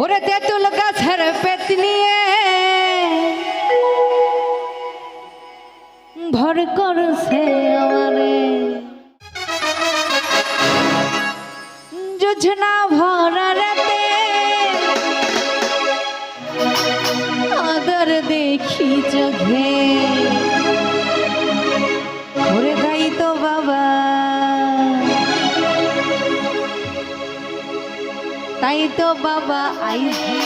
ওরে তেঁতুল গাছের পেত নিয়ে ভর করছে আমারে যোজনা তো বাবা আইছে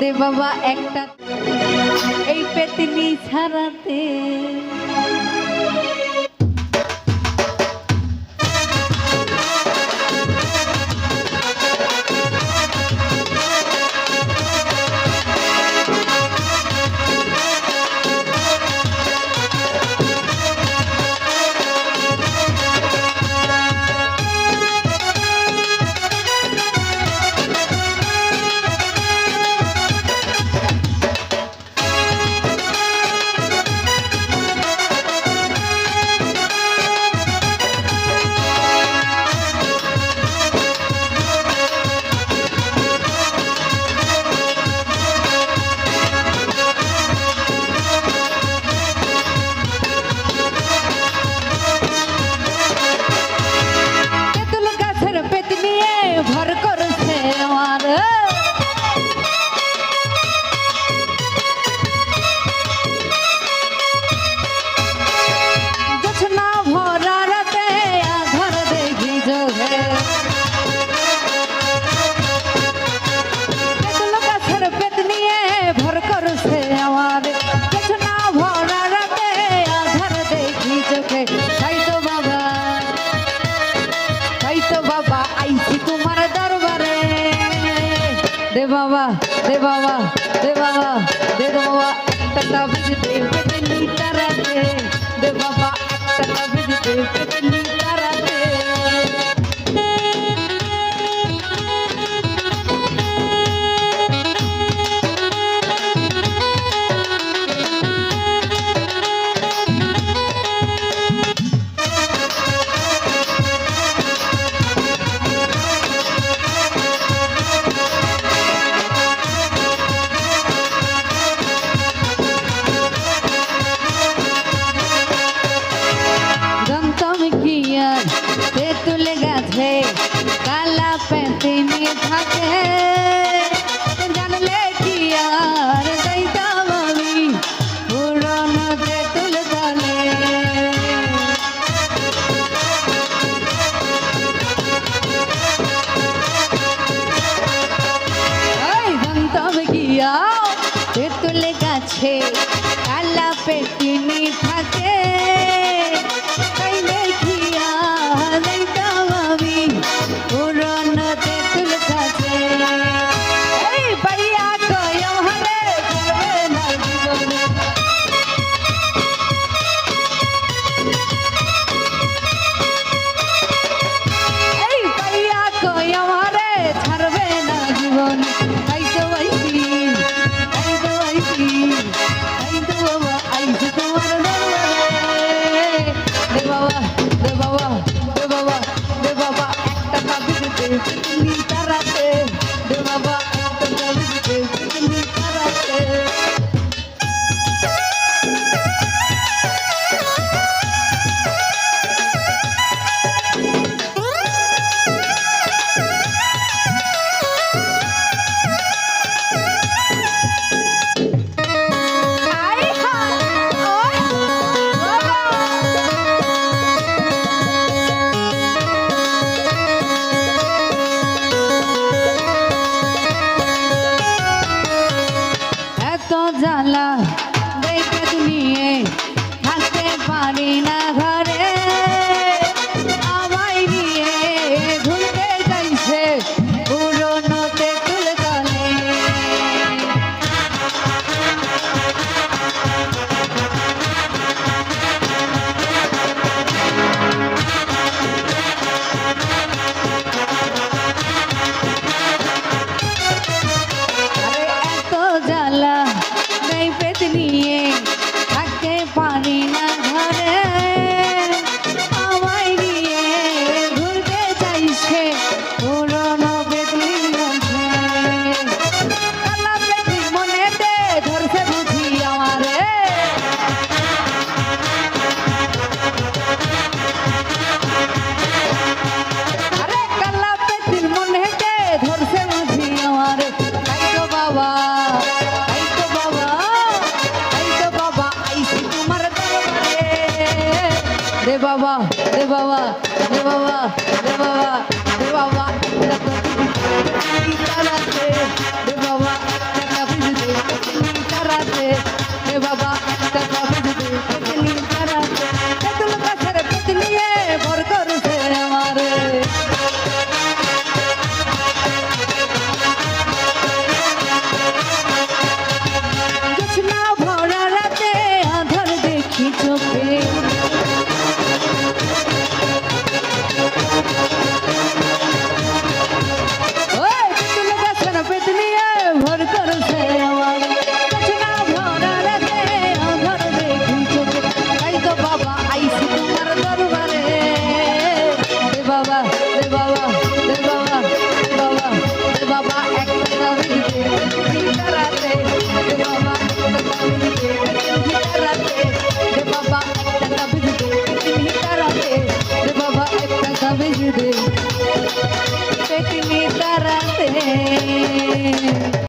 দে বাবা একটা এই পেতনি ছাড়াতে। দে বাবা দে বাবা দে বাবা দে দে বাবা একটা তাবিজ দে পেতনি তারাতে দে বাবা একটা তাবিজ দে পেতনি কাছে কালা পেটিনি থাকে। জ্বালা রে বাবা রে বাবা রে বাবা রে বাবা রে বাবা